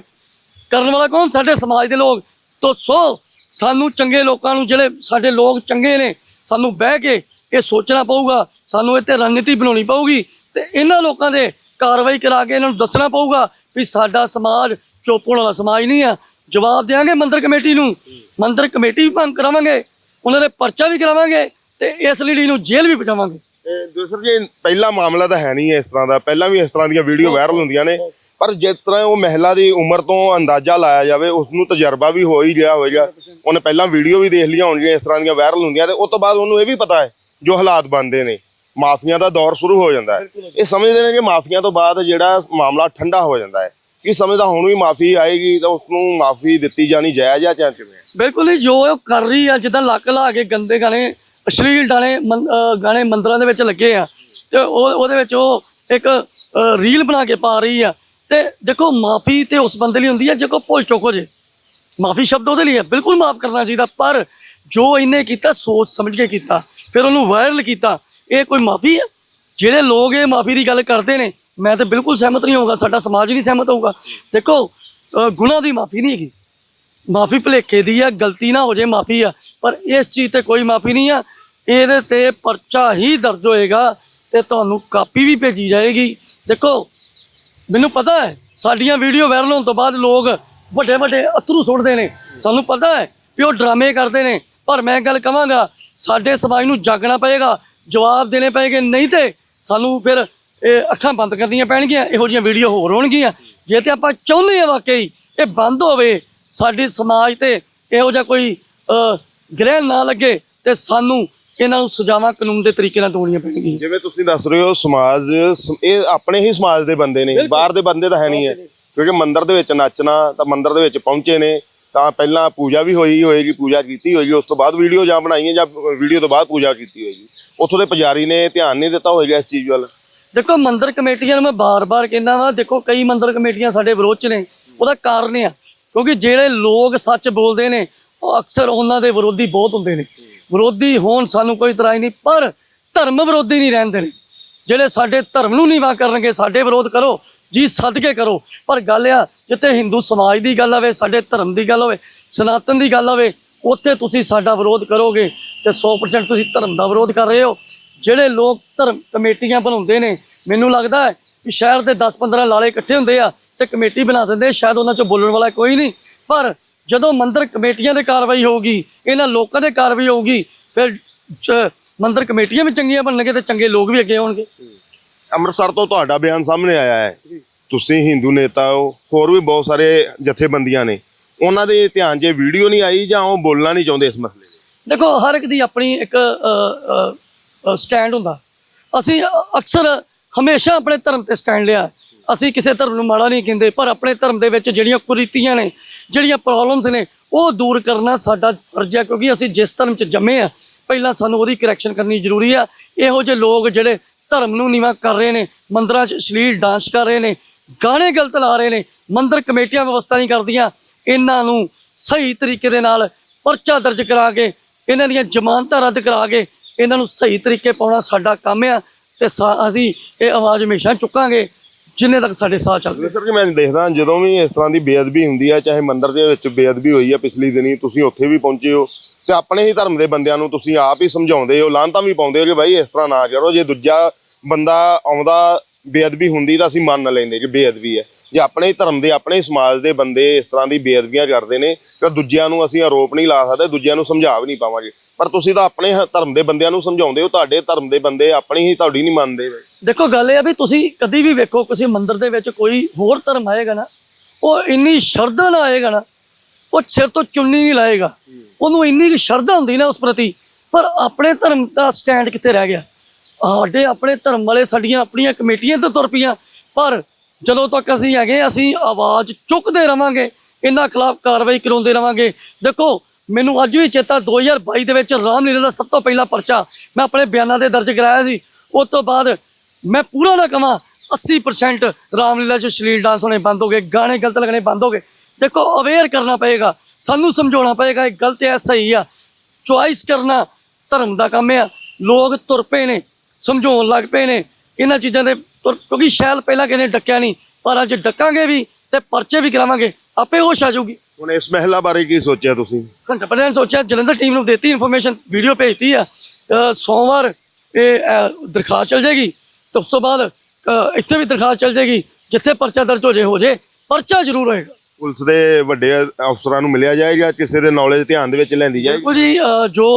ਕਰਨ ਵਾਲਾ ਕੌਣ? ਸਾਡੇ ਸਮਾਜ ਦੇ ਲੋਕ। ਤੋ ਸੋ, ਸਾਨੂੰ ਚੰਗੇ ਲੋਕਾਂ ਨੂੰ ਜਿਹੜੇ ਸਾਡੇ ਲੋਕ ਚੰਗੇ ਨੇ, ਸਾਨੂੰ ਬਹਿ ਕੇ ਇਹ ਸੋਚਣਾ ਪਊਗਾ। ਸਾਨੂੰ ਇਹ ਤੇ ਰਣਨੀਤੀ ਬਣਾਉਣੀ ਪਊਗੀ। ਤੇ ਇਹਨਾਂ ਲੋਕਾਂ ਦੇ ਕਾਰਵਾਈ ਕਰਾ ਕੇ ਇਹਨਾਂ ਨੂੰ ਦੱਸਣਾ ਪਊਗਾ ਵੀ ਸਾਡਾ ਸਮਾਜ ਚੋਪਣ ਵਾਲਾ ਸਮਾਜ ਨਹੀਂ ਆ। ਜਵਾਬ ਦੇਾਂਗੇ ਮੰਦਰ ਕਮੇਟੀ ਨੂੰ। ਮੰਦਰ ਕਮੇਟੀ ਵੀ ਭੰਗ ਕਰਾਵਾਂਗੇ। ਉਹਨਾਂ ਦੇ ਪਰਚਾ ਵੀ ਕਰਾਵਾਂਗੇ ਤੇ ਇਸ ਲੀਡੀ ਨੂੰ ਜੇਲ੍ਹ ਵੀ ਪਹੁੰਚਾਵਾਂਗੇ ਦੂਸਰ ਜੀ ਪਹਿਲਾ ਮਾਮਲਾ ਤਾਂ ਹੈ ਨਹੀਂ ਇਸ ਤਰ੍ਹਾਂ ਦਾ। ਪਹਿਲਾਂ ਵੀ ਇਸ ਤਰ੍ਹਾਂ ਦੀਆਂ ਵੀਡੀਓ ਵਾਇਰਲ ਹੁੰਦੀਆਂ ਨੇ। ਪਰ ਜਿਸ ਤਰ੍ਹਾਂ ਉਹ ਮਹਿਲਾ ਦੀ ਉਮਰ ਤੋਂ ਅੰਦਾਜ਼ਾ ਲਾਇਆ ਜਾਵੇ ਉਸ ਨੂੰ ਤਜਰਬਾ ਵੀ ਹੋ ਹੀ ਰਿਹਾ ਹੋਵੇਗਾ। ਉਹਨੇ ਪਹਿਲਾਂ ਵੀਡੀਓ ਵੀ ਦੇਖ ਲਈਆਂ ਹੋਣਗੀਆਂ ਇਸ ਤਰ੍ਹਾਂ ਦੀਆਂ ਵਾਇਰਲ ਹੁੰਦੀਆਂ ਤੇ ਉਸ ਤੋਂ ਬਾਅਦ ਉਹਨੂੰ ਇਹ ਵੀ ਪਤਾ ਹੈ ਜੋ ਹਾਲਾਤ ਬਣਦੇ ਨੇ। ਮਾਫੀਆਂ ਦਾ ਦੌਰ ਸ਼ੁਰੂ ਹੋ ਜਾਂਦਾ ਹੈ। ਇਹ ਸਮਝਦੇ ਨੇ ਕਿ ਮਾਫੀਆਂ ਤੋਂ ਬਾਅਦ ਜਿਹੜਾ ਮਾਮਲਾ ਠੰਡਾ ਹੋ ਜਾਂਦਾ ਹੈ। ਕੀ ਸਮਝਦਾ ਹੁਣ ਵੀ ਮਾਫੀ ਆਏਗੀ ਤਾਂ ਉਸ ਨੂੰ ਮਾਫੀ ਦਿੱਤੀ ਜਾਣੀ ਜਾਇਜ਼ ਆ ਜਾਂ ਕਿਵੇਂ? ਬਿਲਕੁਲ ਨਹੀਂ ਜੋ ਉਹ ਕਰ ਰਹੀ ਆ, ਜਿੱਦਾਂ ਲੱਕ ਲਾ ਕੇ ਗੰਦੇ ਗਾਣੇ, ਅਸ਼ਲੀਲ ਗਾਣੇ ਮੰ- ਗਾਣੇ ਮੰਦਰਾਂ ਦੇ ਵਿੱਚ ਲੱਗੇ ਆ, ਤੇ ਉਹ, ਉਹਦੇ ਵਿੱਚ ਉਹ ਇੱਕ ਰੀਲ ਬਣਾ ਕੇ ਪਾ ਰਹੀ ਆ, ਤੇ ਦੇਖੋ ਮਾਫੀ ਤੇ ਉਸ ਬੰਦੇ ਲਈ ਹੁੰਦੀ ਆ, ਜੇ ਕੋ ਭੁੱਲ ਚੁੱਕ ਜੇ। ਮਾਫੀ ਸ਼ਬਦ ਉਹਦੇ ਲਈ ਹੈ ਬਿਲਕੁਲ ਮਾਫ ਕਰਨਾ ਚਾਹੀਦਾ, ਪਰ ਜੋ ਇਹਨੇ ਕੀਤਾ, ਸੋਚ ਸਮਝ ਕੇ ਕੀਤਾ, ਫਿਰ ਉਹਨੂੰ ਵਾਇਰਲ ਕੀਤਾ, ਇਹ ਕੋਈ ਮਾਫੀ ਹੈ ਜਿਹੜੇ ਲੋਕ ਇਹ ਮਾਫੀ ਦੀ ਗੱਲ ਕਰਦੇ ਨੇ ਮੈਂ ਤਾਂ ਬਿਲਕੁਲ ਸਹਿਮਤ ਨਹੀਂ ਹੋਊਗਾ ਸਾਡਾ ਸਮਾਜ ਨਹੀਂ ਸਹਿਮਤ ਹੋਊਗਾ। ਦੇਖੋ ਅਹ, ਗੁਨਾਹ ਦੀ ਮਾਫੀ ਨਹੀਂ ਹੈਗੀ। ਮਾਫੀ ਭੁਲੇਖੇ ਦੀ ਆ ਗਲਤੀ ਨਾ ਹੋ ਜੇ ਮਾਫੀ ਆ। ਪਰ ਇਸ ਚੀਜ਼ ਤੇ ਕੋਈ ਮਾਫੀ ਨਹੀਂ ਆ। ਇਹਦੇ ਤੇ ਪਰਚਾ ਹੀ ਦਰਜ ਹੋਏਗਾ ਤੇ ਤੁਹਾਨੂੰ ਕਾਪੀ ਵੀ ਭੇਜੀ ਜਾਏਗੀ। ਦੇਖੋ ਮੈਨੂੰ ਪਤਾ ਹੈ ਸਾਡੀਆਂ ਵੀਡੀਓ ਵਾਇਰਲ ਹੋਣ ਤੋਂ ਬਾਅਦ ਲੋਕ ਵੱਡੇ ਵੱਡੇ ਅਥਰੂ ਸੁੱਟਦੇ ਨੇ। ਸਾਨੂੰ ਪਤਾ ਹੈ ਵੀ ਉਹ ਡਰਾਮੇ ਕਰਦੇ ਨੇ। ਪਰ ਮੈਂ ਗੱਲ ਕਵਾਂਗਾ ਸਾਡੇ ਸਮਾਜ ਨੂੰ ਜਾਗਣਾ ਪਏਗਾ ਜਵਾਬ ਦੇਣੇ ਪਏਗੇ। ਨਹੀਂ ਤੇ ਸਾਨੂੰ ਫਿਰ ਇਹ ਅੱਖਾਂ ਬੰਦ ਕਰਨੀਆਂ ਪੈਣਗੀਆਂ ਇਹੋ ਜਿਹੀਆਂ ਵੀਡੀਓ ਹੋਰ ਹੋਣਗੀਆਂ। ਜੇ ਤੇ ਆਪਾਂ ਚਾਹੁੰਦੇ ਹਾਂ ਵਾਕਈ ਇਹ ਬੰਦ ਹੋਵੇ ਸਾਡੇ ਸਮਾਜ ਤੇ ਇਹੋ ਜਿਹਾ ਕੋਈ ਗ੍ਰਹਿ ਨਾ ਲੱਗੇ ਤੇ ਸਾਨੂੰ ਇਹਨਾਂ ਨੂੰ ਸਜ਼ਾਵਾਂ ਕਾਨੂੰਨ ਦੇ ਤਰੀਕੇ ਨਾਲ ਦੋਣੀਆਂ ਪੈਣਗੀਆਂ। ਜਿਵੇਂ ਤੁਸੀਂ ਦੱਸ ਰਹੇ ਹੋ ਸਮਾਜ ਇਹ ਆਪਣੇ ਹੀ ਸਮਾਜ ਦੇ ਬੰਦੇ ਨੇ ਬਾਹਰ ਦੇ ਬੰਦੇ ਤਾਂ ਹੈ ਨਹੀਂ ਹੈ। ਕਿਉਂਕਿ ਮੰਦਿਰ ਦੇ ਵਿੱਚ ਨੱਚਣਾ ਤਾਂ ਮੰਦਿਰ ਦੇ ਵਿੱਚ ਪਹੁੰਚੇ ਨੇ। ਤਾਂ ਪਹਿਲਾਂ ਪੂਜਾ ਵੀ ਹੋਈ ਹੋਏਗੀ, ਪੂਜਾ ਕੀਤੀ ਹੋਏਗੀ, ਉਸ ਤੋਂ ਬਾਅਦ ਵੀਡੀਓ ਜਾਂ ਬਣਾਈਆਂ ਜਾਂ ਵੀਡੀਓ ਤੋਂ ਬਾਅਦ ਪੂਜਾ ਕੀਤੀ ਹੋਏਗੀ। ਉੱਥੋਂ ਦੇ ਪੁਜਾਰੀ ਨੇ ਧਿਆਨ ਨਹੀਂ ਦਿੱਤਾ ਹੋਏਗਾ ਇਸ ਚੀਜ਼ ਵੱਲ। ਦੇਖੋ, ਮੰਦਰ ਕਮੇਟੀਆਂ ਨੂੰ ਮੈਂ ਬਾਰ-ਬਾਰ ਕਹਿੰਦਾ ਵਾਂ, ਦੇਖੋ, ਕਈ ਮੰਦਰ ਕਮੇਟੀਆਂ ਸਾਡੇ ਵਿਰੋਧ ਚ ਨੇ, ਉਹਦਾ ਕਾਰਨ ਆ, ਕਿਉਂਕਿ ਜਿਹੜੇ ਲੋਕ ਸੱਚ ਬੋਲਦੇ ਨੇ, ਉਹ ਅਕਸਰ ਉਹਨਾਂ ਦੇ ਵਿਰੋਧੀ ਬਹੁਤ ਹੁੰਦੇ ਨੇ। ਵਿਰੋਧੀ ਹੋਣ ਸਾਨੂੰ ਕੋਈ ਇਤਰਾਜ਼ ਨਹੀਂ, ਪਰ ਧਰਮ ਵਿਰੋਧੀ ਨਹੀਂ ਰਹਿੰਦੇ ਨੇ। ਜਿਹੜੇ ਸਾਡੇ ਧਰਮ ਨੂੰ ਨੀਵਾ ਕਰਨਗੇ, ਸਾਡੇ ਵਿਰੋਧ ਕਰੋ ਜੀ, ਸਦਕੇ ਕਰੋ। ਪਰ ਗੱਲ ਆ, ਜਿੱਥੇ ਹਿੰਦੂ ਸਮਾਜ ਦੀ ਗੱਲ ਹੋਵੇ ਸਾਡੇ ਧਰਮ ਦੀ ਗੱਲ ਹੋਵੇ, ਸਨਾਤਨ ਦੀ ਗੱਲ ਹੋਵੇ ਉੱਥੇ ਤੁਸੀਂ ਸਾਡਾ ਵਿਰੋਧ ਕਰੋਗੇ ਤੇ 100% ਤੁਸੀਂ ਧਰਮ ਦਾ ਵਿਰੋਧ ਕਰ ਰਹੇ ਹੋ। ਜਿਹੜੇ ਲੋਕ ਧਰਮ ਕਮੇਟੀਆਂ ਬਣਾਉਂਦੇ ਨੇ, ਮੈਨੂੰ ਲੱਗਦਾ ਹੈ ਕਿ ਸ਼ਹਿਰ ਦੇ 10-15 ਲਾਲੇ ਇਕੱਠੇ ਹੁੰਦੇ ਆ ਤੇ ਕਮੇਟੀ ਬਣਾ ਦਿੰਦੇ, ਸ਼ਾਇਦ ਉਹਨਾਂ ਚੋਂ ਬੋਲਣ ਵਾਲਾ ਕੋਈ ਨਹੀਂ। ਪਰ ਜਦੋਂ ਮੰਦਰ ਕਮੇਟੀਆਂ ਦੇ ਕਾਰਵਾਈ ਹੋਊਗੀ, ਇਹਨਾਂ ਲੋਕਾਂ ਦੇ ਕਾਰਵਾਈ ਹੋਊਗੀ, ਫਿਰ ਮੰਦਰ ਕਮੇਟੀਆਂ ਵੀ ਚੰਗੀਆਂ ਬਣਨਗੇ ਤੇ ਚੰਗੇ ਲੋਕ ਵੀ ਅੱਗੇ ਆਉਣਗੇ। ਅੰਮ੍ਰਿਤਸਰ ਤੋਂ ਤੁਹਾਡਾ ਬਿਆਨ ਸਾਹਮਣੇ ਆਇਆ ਹੈ। ਤੁਸੀਂ ਹਿੰਦੂ ਨੇਤਾ ਹੋ ਹੋਰ ਵੀ ਬਹੁਤ ਸਾਰੇ ਜਥੇਬੰਦੀਆਂ ਨੇ। ਉਹਨਾਂ ਦੇ ਧਿਆਨ 'ਚ ਵੀਡੀਓ ਨਹੀਂ ਆਈ ਜਾਂ ਉਹ ਬੋਲਣਾ ਨਹੀਂ ਚਾਹੁੰਦੇ ਇਸ ਮਸਲੇ 'ਤੇ ਦੇਖੋ ਹਰ ਇੱਕ ਦੀ ਆਪਣੀ ਇੱਕ ਸਟੈਂਡ ਹੁੰਦਾ। ਅਸੀਂ ਅਕਸਰ ਹਮੇਸ਼ਾ ਆਪਣੇ ਧਰਮ ਤੇ ਸਟੈਂਡ ਲਿਆ। ਅਸੀਂ ਕਿਸੇ ਧਰਮ ਨੂੰ ਮਾੜਾ ਨਹੀਂ ਕਹਿੰਦੇ, ਪਰ ਆਪਣੇ ਧਰਮ ਦੇ ਵਿੱਚ ਜਿਹੜੀਆਂ ਕੁਰੀਤੀਆਂ ਨੇ, ਜਿਹੜੀਆਂ ਪ੍ਰੋਬਲਮਸ ਨੇ, ਉਹ ਦੂਰ ਕਰਨਾ ਸਾਡਾ ਫਰਜ਼ ਹੈ, ਕਿਉਂਕਿ ਅਸੀਂ ਜਿਸ ਧਰਮ 'ਚ ਜੰਮੇ ਆ ਪਹਿਲਾਂ ਸਾਨੂੰ ਉਹਦੀ ਕਰੈਕਸ਼ਨ ਕਰਨੀ ਜ਼ਰੂਰੀ ਆ। ਇਹੋ ਜਿਹੇ ਲੋਕ ਜਿਹੜੇ ਧਰਮ ਨੂੰ ਨੀਵਾਂ ਕਰ ਰਹੇ ਨੇ, ਮੰਦਰਾਂ 'ਚ ਅਸ਼ਲੀਲ ਡਾਂਸ ਕਰ ਰਹੇ ਨੇ, ਗਾਣੇ ਗਲਤ ਲਾ ਰਹੇ ਨੇ, ਮੰਦਰ ਕਮੇਟੀਆਂ ਵਿਵਸਥਾ ਨਹੀਂ ਕਰਦੀਆਂ, ਇਹਨਾਂ ਨੂੰ ਸਹੀ ਤਰੀਕੇ ਦੇ ਨਾਲ ਪਰਚਾ ਦਰਜ ਕਰਾ ਕੇ, ਇਹਨਾਂ ਦੀਆਂ ਜ਼ਮਾਨਤਾਂ ਰੱਦ ਕਰਾ ਕੇ, ਇਹਨਾਂ ਨੂੰ ਸਹੀ ਤਰੀਕੇ ਪਾਉਣਾ ਸਾਡਾ ਕੰਮ ਆ, ਤੇ ਸਾ- ਅਸੀਂ ਇਹ ਆਵਾਜ਼ ਹਮੇਸ਼ਾ ਚੁੱਕਾਂਗੇ। ਜਿੰਨੇ ਤੱਕ ਸਾਡੇ ਸਾਹ ਚੱਲਦੇ ਸਰ ਜੀ, ਮੈਂ ਦੇਖਦਾ ਜਦੋਂ ਵੀ ਇਸ ਤਰ੍ਹਾਂ ਦੀ ਬੇਅਦਬੀ ਹੁੰਦੀ ਹੈ, ਚਾਹੇ ਮੰਦਰ ਦੇ ਵਿੱਚ ਬੇਅਦਬੀ ਹੋਈ ਹੈ ਪਿਛਲੀ ਦਿਨੀ, ਤੁਸੀਂ ਉੱਥੇ ਵੀ ਪਹੁੰਚੇ ਹੋ ਤੇ ਆਪਣੇ ਹੀ ਧਰਮ ਦੇ ਬੰਦਿਆਂ ਨੂੰ ਤੁਸੀਂ ਆਪ ਹੀ ਸਮਝਾਉਂਦੇ ਹੋ, ਲਾਂਤਾਂ ਵੀ ਪਾਉਂਦੇ ਹੋ ਕਿ ਭਾਈ ਇਸ ਤਰ੍ਹਾਂ ਨਾ ਕਰੋ, ਜੇ ਦੂਜਾ ਬੰਦਾ ਆਉਂਦਾ ਬੇਅਦਬੀ ਹੁੰਦੀ ਤਾਂ ਅਸੀਂ ਮੰਨ ਨਾ ਲੈਂਦੇ ਕਿ ਬੇਅਦਬੀ ਹੈ। ਜੇ ਆਪਣੇ ਹੀ ਧਰਮ ਦੇ, ਆਪਣੇ ਸਮਾਜ ਦੇ ਬੰਦੇ ਇਸ ਤਰ੍ਹਾਂ ਦੀ ਬੇਅਦਬੀਆਂ ਕਰਦੇ ਨੇ, ਤਾਂ ਦੂਜਿਆਂ ਨੂੰ ਅਸੀਂ ਆਰੋਪ ਨਹੀਂ ਲਾ ਸਕਦੇ, ਦੂਜਿਆਂ ਨੂੰ ਸਮਝਾ ਵੀ ਨਹੀਂ ਪਾਵਾਂਗੇ। ਪਰ ਤੁਸੀਂ ਤਾਂ ਆਪਣੇ ਧਰਮ ਦੇ ਬੰਦਿਆਂ ਨੂੰ ਸਮਝਾਉਂਦੇ ਹੋ, ਤੁਹਾਡੇ ਧਰਮ ਦੇ ਬੰਦੇ ਆਪਣੀ ਹੀ ਤੁਹਾਡੀ ਨਹੀਂ ਮੰਨਦੇ। ਦੇਖੋ, ਗੱਲ ਇਹ ਆ ਵੀ ਤੁਸੀਂ ਕਦੀ ਵੀ ਵੇਖੋ, ਕਿਸੇ ਮੰਦਿਰ ਦੇ ਵਿੱਚ ਕੋਈ ਹੋਰ ਧਰਮ ਆਏਗਾ ਨਾ, ਉਹ ਇੰਨੀ ਸ਼ਰਧਾ ਨਾਲ ਆਏਗਾ ਨਾ, ਉਹ ਸਿਰ ਤੋਂ ਚੁੰਨੀ ਨਹੀਂ ਲਾਏਗਾ। ਉਹਨੂੰ ਇੰਨੀ ਕੁ ਸ਼ਰਧਾ ਹੁੰਦੀ ਨਾ ਉਸ ਪ੍ਰਤੀ, ਪਰ ਆਪਣੇ ਧਰਮ ਦਾ ਸਟੈਂਡ ਕਿੱਥੇ ਰਹਿ ਗਿਆ? ਸਾਡੇ ਆਪਣੇ ਧਰਮ ਵਾਲੇ ਸਾਡੀਆਂ ਆਪਣੀਆਂ ਕਮੇਟੀਆਂ ਤੇ ਤੁਰ ਪਈਆਂ, ਪਰ ਜਦੋਂ ਤੱਕ ਅਸੀਂ ਹੈਗੇ ਅਸੀਂ ਆਵਾਜ਼ ਚੁੱਕਦੇ ਰਵਾਂਗੇ, ਇਹਨਾਂ ਖਿਲਾਫ ਕਾਰਵਾਈ ਕਰਾਉਂਦੇ ਰਵਾਂਗੇ। ਦੇਖੋ, ਮੈਨੂੰ ਅੱਜ ਵੀ ਚੇਤਾ 2022 ਦੇ ਵਿੱਚ ਰਾਮਲੀਲਾ ਦਾ ਸਭ ਤੋਂ ਪਹਿਲਾ ਪਰਚਾ ਮੈਂ ਆਪਣੇ ਬਿਆਨਾਂ ਦੇ ਦਰਜ ਕਰਾਇਆ ਸੀ। ਉਸ ਤੋਂ ਬਾਅਦ ਮੈਂ ਪੂਰਾ ਨਾ ਕਵਾਂ 80% ਰਾਮਲੀਲਾ 'ਚ ਸ਼ਲੀਲ ਡਾਂਸ ਹੋਣੇ ਬੰਦ ਹੋ ਗਏ ਗਾਣੇ ਗਲਤ ਲੱਗਣੇ ਬੰਦ ਹੋ ਗਏ। ਦੇਖੋ ਅਵੇਅਰ ਕਰਨਾ ਪਏਗਾ ਸਾਨੂੰ ਸਮਝਾਉਣਾ ਪਏਗਾ ਇਹ ਗਲਤ ਹੈ ਸਹੀ ਆ। ਚੁਆਇਸ ਕਰਨਾ ਧਰਮ ਦਾ ਕੰਮ ਆ। ਲੋਕ ਤੁਰ ਪਏ ਨੇ ਸਮਝਾਉਣ ਲੱਗ ਪਏ ਨੇ। ਇਹਨਾਂ ਚੀਜ਼ਾਂ ਦੇ ਕਿਉਂਕਿ ਸ਼ਾਇਦ ਪਹਿਲਾਂ ਕਿਸੇ ਨੇ ਡੱਕਿਆ ਨਹੀਂ ਪਰ ਅੱਜ ਡੱਕਾਂਗੇ ਵੀ ਤੇ ਪਰਚੇ ਵੀ ਕਰਾਵਾਂਗੇ। ਆਪੇ ਹੋਸ਼ ਆ ਜਾਊਗੀ। ਹੁਣ ਇਸ ਮਹਿਲਾ ਬਾਰੇ ਕੀ ਸੋਚਿਆ ਤੁਸੀਂ? ਘੰਟਾ ਪਹਿਲਾਂ ਸੋਚਿਆ ਜਲੰਧਰ ਟੀਮ ਨੂੰ ਦਿੱਤੀ ਇਨਫੋਰਮੇਸ਼ਨ ਵੀਡੀਓ ਭੇਜਤੀ ਆ। ਸੋਮਵਾਰ ਇਹ ਦਰਖਾਸਤ ਚਲ ਜਾਏਗੀ। ਤੇ ਉਸ ਤੋਂ ਬਾਅਦ ਇੱਥੇ ਵੀ ਦਰਖਾਸਤ ਚਲ ਜਾਏਗੀ ਜਿੱਥੇ ਪਰਚਾ ਦਰਜ ਹੋ ਜੇ ਹੋ ਜੇ ਪਰਚਾ ਜ਼ਰੂਰ ਹੋਏਗਾ। ਪੁਲਿਸ ਦੇ ਵੱਡੇ ਅਫਸਰਾਂ ਨੂੰ ਮਿਲਿਆ ਜਾਏਗਾ ਕਿਸੇ ਦੇ ਨੌਲੇਜ ਧਿਆਨ ਦੇ ਵਿੱਚ ਲੈਂਦੀ ਜਾਏਗੀ ਬਿਲਕੁਲ ਜੀ ਜੋ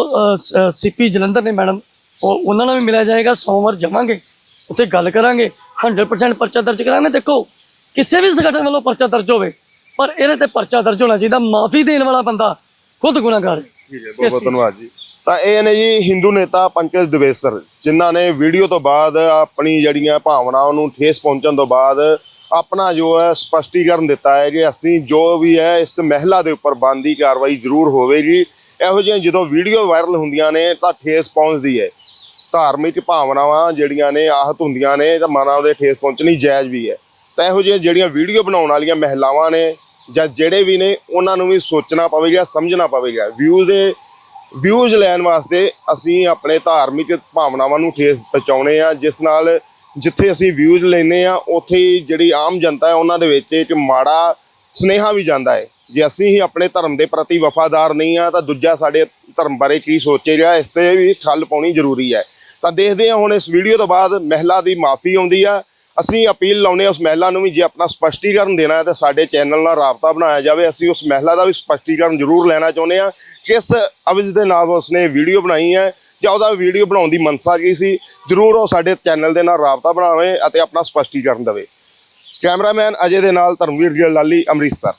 ਸੀਪੀ ਜਲੰਧਰ ਨੇ ਮੈਡਮ ਉਹ ਉਹਨਾਂ ਨਾਲ ਵੀ ਮਿਲਿਆ ਜਾਏਗਾ ਸੋਮਵਾਰ ਜਾਵਾਂਗੇ ਉੱਥੇ ਗੱਲ ਕਰਾਂਗੇ 100% ਪਰਚਾ ਦਰਜ ਕਰਾਂਗੇ। ਦੇਖੋ ਕਿਸੇ ਵੀ ਸੰਗਠਨ ਵੱਲੋਂ ਪਰਚਾ ਦਰਜ ਹੋਵੇ ਪਰ ਇਹਦੇ ਤੇ ਪਰਚਾ ਦਰਜ ਹੋਣਾ ਚਾਹੀਦਾ ਮਾਫੀ ਦੇਣ ਵਾਲਾ ਬੰਦਾ ਖੁਦ ਗੁਨਾਹਗਾਰ ਹੈ। ਠੀਕ ਹੈ ਬਹੁਤ ਬਹੁਤ ਧੰਨਵਾਦ ਜੀ। ਤਾਂ ਇਹ ਨੇ ਜੀ ਹਿੰਦੂ ਨੇਤਾ ਪੰਕਜ ਦਵੇਸਰ, ਜਿਨ੍ਹਾਂ ਨੇ ਵੀਡੀਓ ਤੋਂ ਬਾਅਦ ਆਪਣੀ ਜਿਹੜੀਆਂ ਭਾਵਨਾਵਾਂ ਨੂੰ ਠੇਸ ਪਹੁੰਚਣ ਤੋਂ ਬਾਅਦ ਆਪਣਾ ਜੋ ਹੈ ਸਪਸ਼ਟੀਕਰਨ ਦਿੱਤਾ ਹੈ ਕਿ ਅਸੀਂ ਜੋ ਵੀ ਹੈ ਇਸ ਮਹਿਲਾ ਦੇ ਉੱਪਰ ਬੰਦੀ ਕਾਰਵਾਈ ਜ਼ਰੂਰ ਹੋਵੇਗੀ ਇਹੋ ਜਿਹੀਆਂ ਜਦੋਂ ਵੀਡੀਓ ਵਾਇਰਲ ਹੁੰਦੀਆਂ ਨੇ ਤਾਂ ਠੇਸ ਪਹੁੰਚਦੀ ਹੈ। ਧਾਰਮਿਕ ਭਾਵਨਾਵਾਂ ਜਿਹੜੀਆਂ ਨੇ ਆਹਤ ਹੁੰਦੀਆਂ ਨੇ ਤਾਂ ਮਨਾਂ ਦੇ ਠੇਸ ਪਹੁੰਚਣੀ ਜਾਇਜ਼ ਵੀ ਹੈ। ਤਾਂ ਇਹੋ ਜਿਹੀਆਂ ਜਿਹੜੀਆਂ ਵੀਡੀਓ ਬਣਾਉਣ ਵਾਲੀਆਂ ਮਹਿਲਾਵਾਂ ਨੇ ਜਾਂ ਜਿਹੜੇ ਵੀ ਨੇ, ਉਹਨਾਂ ਨੂੰ ਵੀ ਸੋਚਣਾ ਪਵੇਗਾ, ਸਮਝਣਾ ਪਵੇਗਾ। ਵਿਊਜ਼ ਦੇ ਵਿਊਜ਼ ਲੈਣ ਵਾਸਤੇ ਅਸੀਂ ਆਪਣੇ ਧਾਰਮਿਕ ਭਾਵਨਾਵਾਂ ਨੂੰ ਠੇਸ ਪਹੁੰਚਾਉਣੇ ਆ, ਜਿਸ ਨਾਲ ਜਿੱਥੇ ਅਸੀਂ ਵਿਊਜ਼ ਲੈਨੇ ਆ, ਉੱਥੇ ਹੀ ਜਿਹੜੀ ਆਮ ਜਨਤਾ ਹੈ, ਉਹਨਾਂ ਦੇ ਵਿੱਚ ਇੱਕ ਮਾੜਾ ਸੁਨੇਹਾ ਵੀ ਜਾਂਦਾ ਹੈ। ਜੇ ਅਸੀਂ ਹੀ ਆਪਣੇ ਧਰਮ ਦੇ ਪ੍ਰਤੀ ਵਫਾਦਾਰ ਨਹੀਂ ਆ, ਤਾਂ ਦੂਜਾ ਸਾਡੇ ਧਰਮ ਬਾਰੇ ਕੀ ਸੋਚੇਗਾ ਇਸ ਤੇ ਵੀ ਠੱਲ ਪਾਉਣੀ ਜ਼ਰੂਰੀ ਹੈ। ਤਾਂ ਦੇਖਦੇ ਹਾਂ ਹੁਣ ਇਸ ਵੀਡੀਓ ਤੋਂ ਬਾਅਦ ਮਹਿਲਾ ਦੀ ਮਾਫੀ ਆਉਂਦੀ ਆ ਅਸੀਂ ਅਪੀਲ ਲਾਉਨੇ ਉਸ ਮਹਿਲਾ ਨੂੰ ਵੀ ਜੇ ਆਪਣਾ ਸਪਸ਼ਟੀਕਰਨ ਦੇਣਾ ਹੈ ਤਾਂ ਸਾਡੇ ਚੈਨਲ ਨਾਲ ਰਾਬਤਾ ਬਣਾਇਆ ਜਾਵੇ। ਅਸੀਂ ਉਸ ਮਹਿਲਾ ਦਾ ਵੀ ਸਪਸ਼ਟੀਕਰਨ ਜ਼ਰੂਰ ਲੈਣਾ ਚਾਹੁੰਦੇ ਹਾਂ। ਕਿਸ ਅਵਜ ਦੇ ਨਾਲ ਉਸਨੇ ਵੀਡੀਓ ਬਣਾਈ ਹੈ ਜਾਂ ਉਹਦਾ ਵੀਡੀਓ ਬਣਾਉਣ ਦੀ ਮਨਸਾ ਕੀ ਸੀ, ਜ਼ਰੂਰ ਉਹ ਸਾਡੇ ਚੈਨਲ ਦੇ ਨਾਲ ਰਾਬਤਾ ਬਣਾਵੇ ਅਤੇ ਆਪਣਾ ਸਪਸ਼ਟੀਕਰਨ ਦੇਵੇ। ਕੈਮਰਾਮੈਨ ਅਜੇ ਦੇ ਨਾਲ ਧਰਮਵੀਰ ਗਿੱਲ, ਲਾਲੀ ਅੰਮ੍ਰਿਤਸਰ।